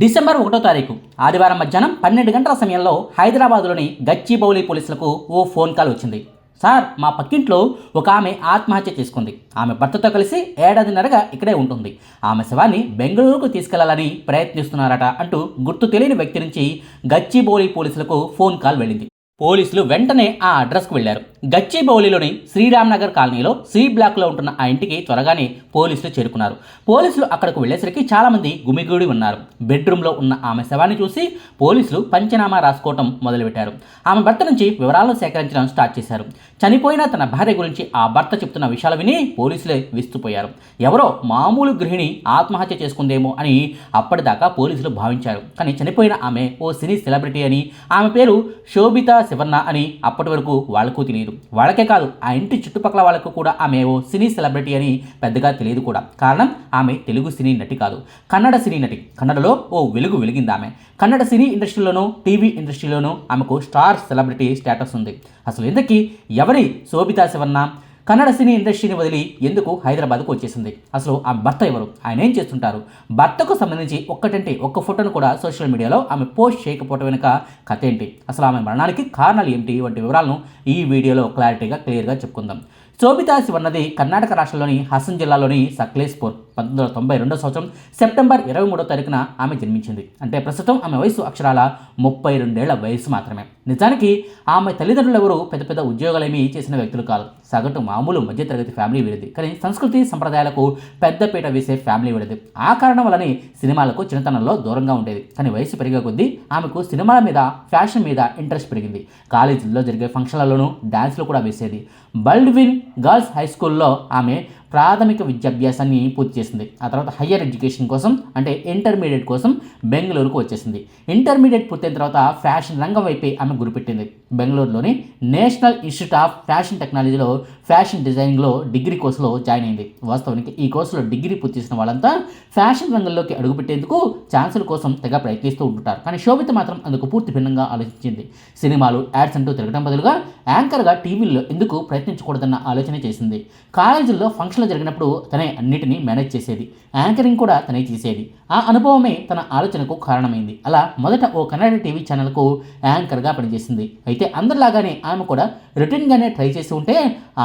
December ఒకటో తారీఖు ఆదివారం మధ్యాహ్నం పన్నెండు గంటల సమయంలో హైదరాబాద్లోని గచ్చిబౌలి పోలీసులకు ఓ ఫోన్ కాల్ వచ్చింది. సార్ మా పక్కింట్లో ఒక ఆమె ఆత్మహత్య చేసుకుంది. ఆమె భర్తతో కలిసి ఏడాదిన్నరగా ఇక్కడే ఉంటుంది. ఆమె శవాన్ని బెంగళూరుకు తీసుకెళ్ళాలని ప్రయత్నిస్తున్నారట అంటూ గుర్తు తెలియని వ్యక్తి నుంచి గచ్చిబౌలి పోలీసులకు ఫోన్ కాల్ వెళ్ళింది. పోలీసులు వెంటనే ఆ అడ్రస్కు వెళ్ళారు గచ్చిబౌలిలోని శ్రీరామ్నగర్ కాలనీలో సి బ్లాక్లో ఉంటున్న ఆ ఇంటికి త్వరగానే పోలీసులు చేరుకున్నారు. పోలీసులు అక్కడకు వెళ్ళేసరికి చాలామంది గుమిగూడి ఉన్నారు. బెడ్రూమ్లో ఉన్న ఆమె శవాన్ని చూసి పోలీసులు పంచనామా రాసుకోవటం మొదలుపెట్టారు. ఆమె భర్త నుంచి వివరాలను సేకరించడం స్టార్ట్ చేశారు. చనిపోయిన తన భార్య గురించి ఆ భర్త చెప్తున్న విషయాలు విని పోలీసులే విస్తుపోయారు. ఎవరో మామూలు గృహిణి ఆత్మహత్య చేసుకుందేమో అని అప్పటిదాకా పోలీసులు భావించారు. కానీ చనిపోయిన ఆమె ఓ సినీ సెలబ్రిటీ అని ఆమె పేరు శోభిత శివన్న అని అప్పటి వరకు వాళ్ళకు తెలియదు వాళ్ళకే కాదు ఆ ఇంటి చుట్టుపక్కల వాళ్ళకు కూడా ఆమె ఓ సినీ సెలబ్రిటీ అని పెద్దగా తెలియదు కూడా. కారణం ఆమె తెలుగు సినీ నటి కాదు. కన్నడ సినీ నటి. కన్నడలో ఓ వెలుగు వెలిగింది ఆమె. కన్నడ సినీ ఇండస్ట్రీలోనూ టీవీ ఇండస్ట్రీలోనూ ఆమెకు స్టార్ సెలబ్రిటీ స్టేటస్ ఉంది. అసలు ఇంతకీ ఎవరి శోభితా శివన్న కన్నడ సినీ ఇండస్ట్రీని వదిలి ఎందుకు హైదరాబాద్కు వచ్చేసింది? అసలు ఆ భర్త ఎవరు? ఆయన ఏం చేస్తుంటారు? భర్తకు సంబంధించి ఒక్కటంటే ఒక్క ఫోటోను కూడా సోషల్ మీడియాలో ఆమె పోస్ట్ చేయకపోవడం వెనుక కథ ఏంటి? అసలు ఆమె మరణానికి కారణాలు ఏమిటి? వంటి వివరాలను ఈ వీడియోలో క్లారిటీగా క్లియర్గా చెప్పుకుందాం. శోభితా శివన్నది కర్ణాటక రాష్ట్రంలోని హసన్ జిల్లాలోని సక్లేస్పూర్ పంతొమ్మిది వందల తొంభై రెండో సంవత్సరం సెప్టెంబర్ ఇరవై మూడో తారీఖున ఆమె జన్మించింది. అంటే ప్రస్తుతం ఆమె వయసు అక్షరాల ముప్పై రెండేళ్ళ వయసు మాత్రమే. నిజానికి ఆమె తల్లిదండ్రులు ఎవరు పెద్ద పెద్ద ఉద్యోగాలేమీ చేసిన వ్యక్తులు కాదు. సగటు మామూలు మధ్యతరగతి ఫ్యామిలీ వీరిది. కానీ సంస్కృతి సంప్రదాయాలకు పెద్దపీట వేసే ఫ్యామిలీ వీరిది. ఆ కారణం వల్లనే సినిమాలకు చిన్నతనంలో దూరంగా ఉండేది. కానీ వయసు పెరిగే కొద్దీ ఆమెకు సినిమాల మీద ఫ్యాషన్ మీద ఇంట్రెస్ట్ పెరిగింది. కాలేజీల్లో జరిగే ఫంక్షన్లలోనూ డ్యాన్స్లు కూడా వేసేది. బల్డ్విన్ గర్ల్స్ హై స్కూల్లో ఆమె ప్రాథమిక విద్యాభ్యాసాన్ని పూర్తి చేసింది. ఆ తర్వాత హయ్యర్ ఎడ్యుకేషన్ కోసం అంటే ఇంటర్మీడియట్ కోసం బెంగళూరుకు వచ్చేసింది. ఇంటర్మీడియట్ పూర్తయిన తర్వాత ఫ్యాషన్ రంగం వైపే ఆమె గురిపెట్టింది. బెంగళూరులోని నేషనల్ ఇన్స్టిట్యూట్ ఆఫ్ ఫ్యాషన్ టెక్నాలజీలో ఫ్యాషన్ డిజైనింగ్లో డిగ్రీ కోర్సులో జాయిన్ అయింది. వాస్తవానికి ఈ కోర్సులో డిగ్రీ పూర్తి చేసిన వాళ్ళంతా ఫ్యాషన్ రంగంలోకి అడుగుపెట్టేందుకు ఛాన్సుల కోసం తెగ ప్రయత్నిస్తూ ఉంటుంటారు కానీ శోభిత మాత్రం అందుకు పూర్తి భిన్నంగా ఆలోచించింది. సినిమాలు యాడ్స్ అంటూ తిరగడం బదులుగా యాంకర్గా టీవీల్లో ఎందుకు ప్రయత్నించకూడదన్న ఆలోచన చేసింది. కాలేజీల్లో ఫంక్షన్లు జరిగినప్పుడు తనే అన్నిటినీ మేనేజ్ చేసేది. యాంకరింగ్ కూడా తనే చేసేది. ఆ అనుభవమే తన ఆలోచనకు కారణమైంది. అలా మొదట ఓ కన్నడ టీవీ ఛానల్కు యాంకర్గా పనిచేసింది. అయితే అందరిలాగానే ఆమె కూడా రొటీన్గానే ట్రై చేసి ఉంటే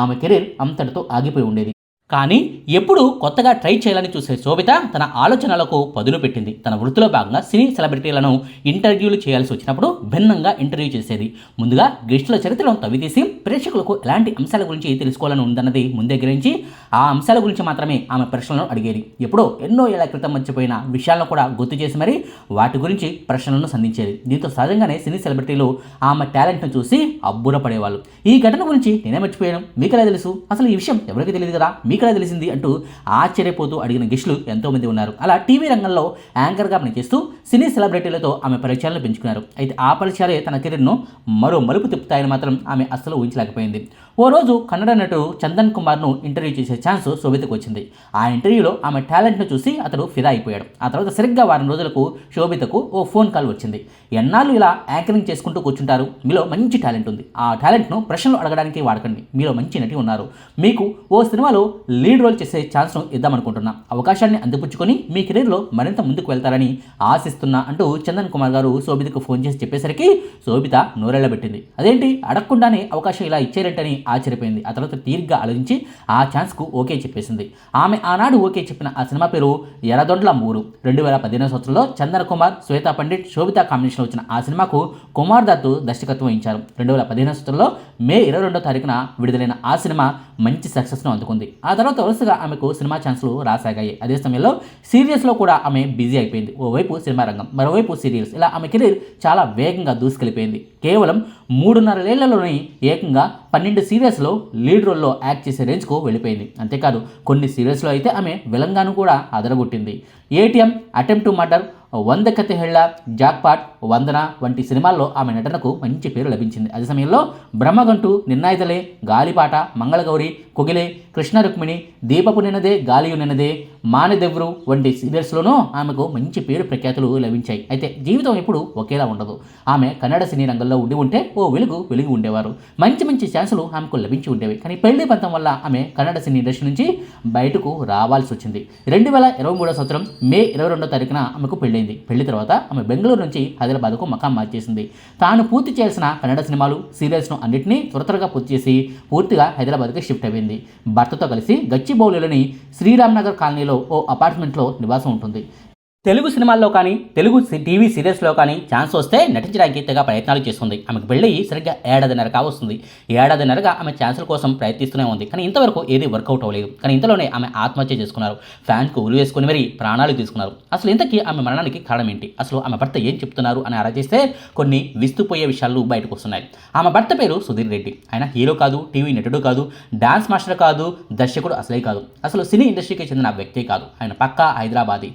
ఆమె కెరీర్ అంతటితో ఆగిపోయి ఉండేది. కానీ ఎప్పుడు కొత్తగా ట్రై చేయాలని చూసే శోభిత తన ఆలోచనలకు పదును పెట్టింది. తన వృత్తిలో భాగంగా సినీ సెలబ్రిటీలను ఇంటర్వ్యూలు చేయాల్సి వచ్చినప్పుడు భిన్నంగా ఇంటర్వ్యూ చేసేది. ముందుగా గెస్టుల చరిత్రను తవ్వితీసి ప్రేక్షకులకు ఎలాంటి అంశాల గురించి తెలుసుకోవాలని ఉందన్నది ముందే గ్రహించి ఆ అంశాల గురించి మాత్రమే ఆమె ప్రశ్నలను అడిగేది. ఎప్పుడో ఎన్నో ఏళ్ళ క్రితం మర్చిపోయిన విషయాలను కూడా గుర్తు చేసి మరీ వాటి గురించి ప్రశ్నలను సంధించేది. దీంతో సహజంగానే సినీ సెలబ్రిటీలు ఆమె టాలెంట్ను చూసి అబ్బురపడేవాళ్ళు. ఈ ఘటన గురించి నేనే మర్చిపోయాను. మీకెలా తెలుసు? అసలు ఈ విషయం ఎవరికి తెలియదు కదా? మీ మీకెలా తెలిసింది అంటూ ఆశ్చర్యపోతూ అడిగిన గెస్టులు ఎంతోమంది ఉన్నారు. అలా టీవీ రంగంలో యాంకర్గా పనిచేస్తూ సినీ సెలబ్రిటీలతో ఆమె పరిచయాలను పెంచుకున్నారు. అయితే ఆ పరిచయాలే తన కెరీర్ను మరో మలుపు తిప్పుతాయని మాత్రం ఆమె అస్సలు ఊహించలేకపోయింది. ఓ రోజు కన్నడ నటుడు చందన్ కుమార్ను ఇంటర్వ్యూ చేసే ఛాన్స్ శోభితకు వచ్చింది. ఆ ఇంటర్వ్యూలో ఆమె టాలెంట్ను చూసి అతడు ఫిదా అయిపోయాడు. ఆ తర్వాత సరిగ్గా వారం రోజులకు శోభితకు ఓ ఫోన్ కాల్ వచ్చింది. ఎన్నాళ్ళు ఇలా యాంకరింగ్ చేసుకుంటూ కూర్చుంటారు? మీలో మంచి టాలెంట్ ఉంది. ఆ టాలెంట్ను ప్రశ్నలు అడగడానికి వాడకండి. మీలో మంచి నటి ఉన్నారు. మీకు ఓ సినిమాలో లీడ్ రోల్ చేసే ఛాన్స్ను ఇద్దామనుకుంటున్నా అవకాశాన్ని అందిపుచ్చుకొని మీ కెరీర్లో మరింత ముందుకు వెళ్తారని ఆశిస్తున్నా అంటూ చందన్ కుమార్ గారు శోభితకు ఫోన్ చేసి చెప్పేసరికి శోభిత నోరెళ్ళబెట్టింది. అదేంటి? అడగకుండానే అవకాశం ఇలా ఇచ్చారంటని ఆశ్చర్యపోయింది. ఆ తర్వాత తీరిగ్గా ఆలోచించి ఆ ఛాన్స్కు ఓకే చెప్పేసింది. ఆమె ఆనాడు ఓకే చెప్పిన ఆ సినిమా పేరు ఎర్రదొండ్ల మూరు. రెండు వేల పదిహేను సంవత్సరంలో చందన్ కుమార్ శ్వేతా పండిట్ శోభిత కాంబినేషన్ వచ్చిన ఆ సినిమాకు కుమార్ దత్తు దర్శకత్వం వహించారు. రెండు వేల పదిహేను సంవత్సరంలో మే ఇరవై రెండో తారీఖున విడుదలైన ఆ సినిమా మంచి సక్సెస్ను అందుకుంది. ఆ తర్వాత వరుసగా ఆమెకు సినిమా ఛాన్స్లు రాసాగాయి. అదే సమయంలో సీరియల్స్లో కూడా ఆమె బిజీ అయిపోయింది. ఓవైపు సినిమా రంగం మరోవైపు సీరియల్స్. ఇలా ఆమె కెరీర్ చాలా వేగంగా దూసుకెళ్ళిపోయింది. కేవలం మూడున్నరేళ్ళలోనే ఏకంగా పన్నెండు సీరియల్స్లో లీడ్ రోల్లో యాక్ట్ చేసే రేంజ్కు వెళ్ళిపోయింది. అంతేకాదు కొన్ని సీరియల్స్లో అయితే ఆమె విలంగాను కూడా అదరగొట్టింది. ఏటీఎం అటెంప్ట్ టు మర్డర్ వంద కథ హెళ్ళ జాక్పాట్ వందన వంటి సినిమాల్లో ఆమె నటనకు మంచి పేరు లభించింది. అదే సమయంలో బ్రహ్మగంటు నిర్ణాయితలే గాలిపాట మంగళగౌరి కొగిలే కృష్ణ రుక్మిణి దీపపు నిన్నదే గాలియు నిన్నదే మానదెవ్రు వంటి సీరియల్స్లోనూ ఆమెకు మంచి పేరు ప్రఖ్యాతులు లభించాయి. అయితే జీవితం ఎప్పుడు ఒకేలా ఉండదు. ఆమె కన్నడ సినీ రంగంలో ఉండి ఉంటే ఓ వెలుగు వెలుగు ఉండేవారు. మంచి మంచి ఛాన్సులు ఆమెకు లభించి ఉండేవి. కానీ పెళ్ళి పంతం వల్ల ఆమె కన్నడ సినీ ఇండస్ట్రీ నుంచి బయటకు రావాల్సి వచ్చింది. రెండు వేల ఇరవై మూడో సంవత్సరం మే ఇరవై రెండో తారీఖున ఆమెకు పెళ్ళి పెళ్ళైంది. పెళ్ళి తర్వాత ఆమె బెంగళూరు నుంచి హైదరాబాద్కు మకాం మార్చేసింది. తాను పూర్తి చేయాల్సిన కన్నడ సినిమాలు సీరియల్స్ను అన్నింటినీ త్వర త్వరగా పూర్తి చేసి పూర్తిగా హైదరాబాద్కి షిఫ్ట్ అయింది భర్తతో కలిసి గచ్చిబౌలిలోని శ్రీరామ్నగర్ కాలనీలో ఓ అపార్ట్మెంట్లో నివాసం ఉంటుంది. తెలుగు సినిమాల్లో కానీ తెలుగు టీవీ సీరియల్స్లో కానీ ఛాన్స్ వస్తే నటించడానికి తెగ ప్రయత్నాలు చేస్తుంది. ఆమెకు పెళ్ళి సరిగ్గా ఏడాదిన్నర కావస్తుంది. ఏడాదిన్నరగా ఆమె ఛాన్సుల కోసం ప్రయత్నిస్తూనే ఉంది. కానీ ఇంతవరకు ఏది వర్కౌట్ అవ్వలేదు. కానీ ఇంతలోనే ఆమె ఆత్మహత్య చేసుకున్నారు. ఫ్యాన్కు ఉరి వేసుకుని మరీ ప్రాణాలు తీసుకున్నారు. అసలు ఇంతకీ ఆమె మరణానికి కారణం ఏంటి? అసలు ఆమె భర్త ఏం చెప్తున్నారు అని ఆరా చేస్తే కొన్ని విస్తుపోయే విషయాలు బయటకు వస్తున్నాయి. ఆమె భర్త పేరు సుధీర్ రెడ్డి. ఆయన హీరో కాదు టీవీ నటుడు కాదు డాన్స్ మాస్టర్ కాదు దర్శకుడు అసలే కాదు. అసలు సినీ ఇండస్ట్రీకి చెందిన వ్యక్తే కాదు. ఆయన పక్కా హైదరాబాదీ.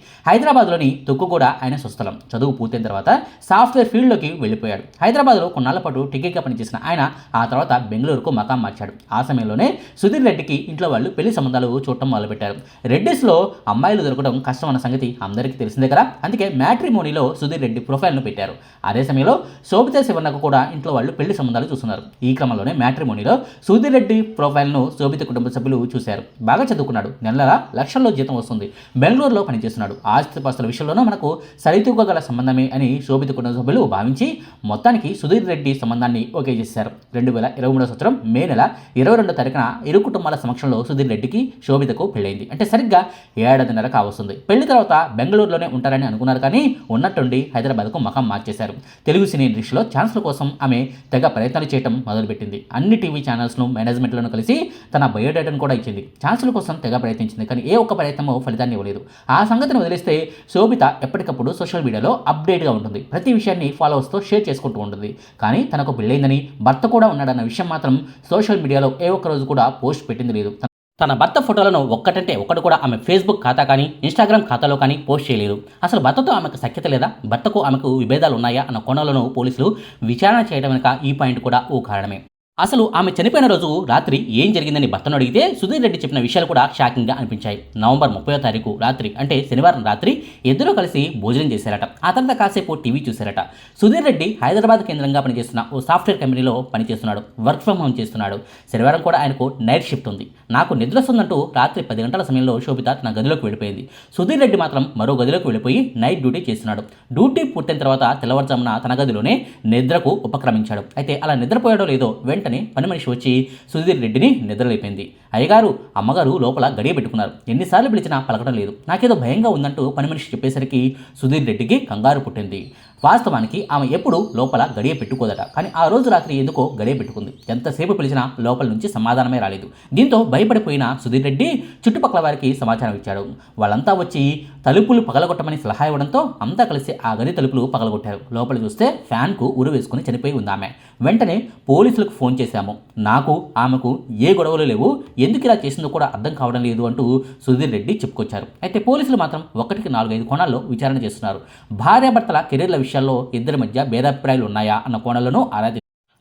తక్కువ కూడా ఆయన స్వస్థలం చదువు పూర్తయిన తర్వాత సాఫ్ట్వేర్ ఫీల్డ్లోకి వెళ్ళిపోయాడు. హైదరాబాద్లో కొన్నాళ్ళ పాటు టికెట్గా పనిచేసిన ఆయన ఆ తర్వాత బెంగళూరుకు మకాం మార్చాడు. ఆ సమయంలోనే సుధీర్ రెడ్డికి ఇంట్లో వాళ్ళు పెళ్ళి సంబంధాలు చూడటం మొదలుపెట్టారు. రెడ్డిస్లో అమ్మాయిలు దొరకడం కష్టం సంగతి అందరికీ తెలిసిందే కదా? అందుకే మ్యాట్రిమోనీలో సుధీర్ రెడ్డి ప్రొఫైల్ను పెట్టారు. అదే సమయంలో శోభిత శివన్నకు కూడా ఇంట్లో వాళ్ళు పెళ్ళి సంబంధాలు చూస్తున్నారు. ఈ క్రమంలోనే మ్యాట్రిమోనీలో సుధీర్ రెడ్డి ప్రొఫైల్ను శోభిత కుటుంబ సభ్యులు చూశారు. బాగా చదువుకున్నాడు. నెల నెల లక్షల్లో జీతం వస్తుంది. బెంగళూరులో పనిచేస్తున్నాడు. ఆస్తిపాస్తుల విషయంలోనూ మనకు సరితూగల సంబంధమే అని శోభిత కుటుంబ సభ్యులు భావించి మొత్తానికి సుధీర్ రెడ్డి సంబంధాన్ని ఓకే చేశారు. రెండు వేల ఇరవై మూడో సంవత్సరం మే నెల ఇరవై రెండో తారీఖున ఇరు కుటుంబాల సమక్షంలో సుధీర్ రెడ్డికి శోభితకు పెళ్ళైంది. అంటే సరిగ్గా ఏడాదిన్నర కావస్తుంది. పెళ్ళి తర్వాత బెంగళూరులోనే ఉంటారని అనుకున్నారు కానీ ఉన్నట్టుండి హైదరాబాద్కు మఖం మార్చేశారు. తెలుగు సినీ ఇండస్ట్రీలో ఛాన్స్ల కోసం ఆమె తెగ ప్రయత్నాలు చేయడం మొదలుపెట్టింది. అన్ని టీవీ ఛానల్స్ను మేనేజ్మెంట్లను కలిసి తన బయోడేటాను కూడా ఇచ్చింది. ఛాన్సుల కోసం తెగ ప్రయత్నించింది కానీ ఏ ఒక్క ప్రయత్నమో ఫలితాన్ని ఇవ్వలేదు. ఆ సంగతిని వదిలేస్తే శోభిత ఎప్పటికప్పుడు సోషల్ మీడియాలో అప్డేట్గా ఉంటుంది. ప్రతి విషయాన్ని ఫాలోవర్స్తో షేర్ చేసుకుంటూ ఉంటుంది. కానీ తనకు పెళ్ళైందని భర్త కూడా ఉన్నాడన్న విషయం మాత్రం సోషల్ మీడియాలో ఏ ఒక్క రోజు కూడా పోస్ట్ పెట్టింది లేదు. తన భర్త ఫోటోలను ఒక్కటంటే ఒకటి కూడా ఆమె ఫేస్బుక్ ఖాతా కానీ ఇన్స్టాగ్రామ్ ఖాతాలో కానీ పోస్ట్ చేయలేదు. అసలు భర్తతో ఆమెకు సఖ్యత లేదా? భర్తకు ఆమెకు విభేదాలు ఉన్నాయా? అన్న కోణాలను పోలీసులు విచారణ చేయడం వెనుక ఈ పాయింట్ కూడా ఓ కారణమే. అసలు ఆమె చనిపోయిన రోజు రాత్రి ఏం జరిగిందని భర్తను అడిగితే సుధీర్ రెడ్డి చెప్పిన విషయాలు కూడా షాకింగ్గా అనిపించాయి. నవంబర్ ముప్పై తారీఖు రాత్రి అంటే శనివారం రాత్రి ఇద్దరూ కలిసి భోజనం చేశారట. ఆ తర్వాత కాసేపు టీవీ చూశారట. సుధీర్ రెడ్డి హైదరాబాద్ కేంద్రంగా పనిచేస్తున్న ఓ సాఫ్ట్వేర్ కంపెనీలో పనిచేస్తున్నాడు వర్క్ ఫ్రమ్ హోమ్ చేస్తున్నాడు. శనివారం కూడా ఆయనకు నైట్ షిఫ్ట్ ఉంది. నాకు నిద్ర వస్తుందంటూ రాత్రి పది గంటల సమయంలో శోభిత తన గదిలోకి వెళ్ళిపోయింది. సుధీర్ రెడ్డి మాత్రం మరో గదిలోకి వెళ్ళిపోయి నైట్ డ్యూటీ చేస్తున్నాడు. డ్యూటీ పూర్తయిన తర్వాత తెల్లవారుజామున తన గదిలోనే నిద్రకు ఉపక్రమించాడు. అయితే అలా నిద్రపోయాడో లేదో వెంటనే పని మనిషి వచ్చి సుధీర్ రెడ్డిని నిద్రలేపింది. అయ్యగారు అమ్మగారు లోపల గడియ పెట్టుకున్నారు. ఎన్నిసార్లు పిలిచినా పలకడం లేదు. నాకేదో భయంగా ఉందంటూ పని మనిషి చెప్పేసరికి సుధీర్ రెడ్డికి కంగారు పుట్టింది. వాస్తవానికి ఆమె ఎప్పుడు లోపల గడియ పెట్టుకోదట. కానీ ఆ రోజు రాత్రి ఎందుకో గడియ పెట్టుకుంది. ఎంతసేపు పిలిచినా లోపల నుంచి సమాధానమే రాలేదు. దీంతో భయపడిపోయిన సుధీర్ రెడ్డి చుట్టుపక్కల వారికి సమాచారం ఇచ్చాడు. వాళ్ళంతా వచ్చి తలుపులు పగలగొట్టమని సలహా ఇవ్వడంతో అంతా కలిసి ఆ గది తలుపులు పగలగొట్టారు. లోపల చూస్తే ఫ్యాన్కు ఉరు వేసుకుని చనిపోయి ఉంది ఆమె. వెంటనే పోలీసులకు ఫోన్ చేశాము. నాకు ఆమెకు ఏ గొడవలు లేవు. ఎందుకు ఇలా చేసిందో కూడా అర్థం కావడం లేదు అంటూ సుధీర్ రెడ్డి చెప్పుకొచ్చారు. అయితే పోలీసులు మాత్రం ఒకటికి నాలుగైదు కోణాల్లో విచారణ చేస్తున్నారు. భార్యాభర్తల కెరీర్ల విషయం విషయాల్లో ఇద్దరి మధ్య భేదాభిప్రాయాలు ఉన్నాయా అన్న కోణాలను ఆరా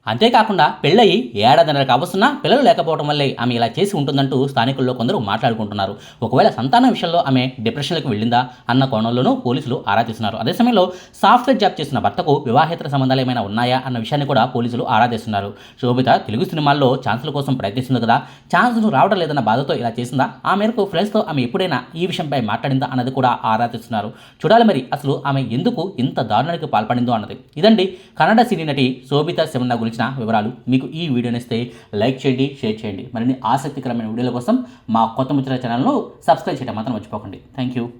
అంతేకాకుండా పెళ్ళయి ఏడాదిన్నర కావస్తున్నా పిల్లలు లేకపోవడం వల్లే ఆమె ఇలా చేసి ఉంటుందంటూ స్థానికుల్లో కొందరు మాట్లాడుకుంటున్నారు. ఒకవేళ సంతానం విషయంలో ఆమె డిప్రెషన్లకు వెళ్ళిందా అన్న కోణంలోనూ పోలీసులు ఆరా తీస్తున్నారు. అదే సమయంలో సాఫ్ట్వేర్ జాబ్ చేసిన భర్తకు వివాహేతర సంబంధాలు ఏమైనా ఉన్నాయా అన్న విషయాన్ని కూడా పోలీసులు ఆరా తీస్తున్నారు. శోభిత తెలుగు సినిమాల్లో ఛాన్సుల కోసం ప్రయత్నిస్తుంది కదా ఛాన్సులు రావడం లేదన్న బాధతో ఇలా చేసిందా ఆ మేరకు ఫ్రెండ్స్తో ఆమె ఎప్పుడైనా ఈ విషయంపై మాట్లాడిందా అన్నది కూడా ఆరా తీస్తున్నారు. చూడాలి మరి అసలు ఆమె ఎందుకు ఇంత దారుణానికి పాల్పడిందో అన్నది. ఇదండి కన్నడ సినీ నటి శోభిత శివన్న సంబంధించిన వివరాలు మీకు ఈ వీడియో నచ్చితే లైక్ చేయండి షేర్ చేయండి. మరిన్ని ఆసక్తికరమైన వీడియోల కోసం మా కొత్త ముచ్చట ఛానల్ను సబ్స్క్రైబ్ చేయడం మాత్రం మర్చిపోకండి. Thank you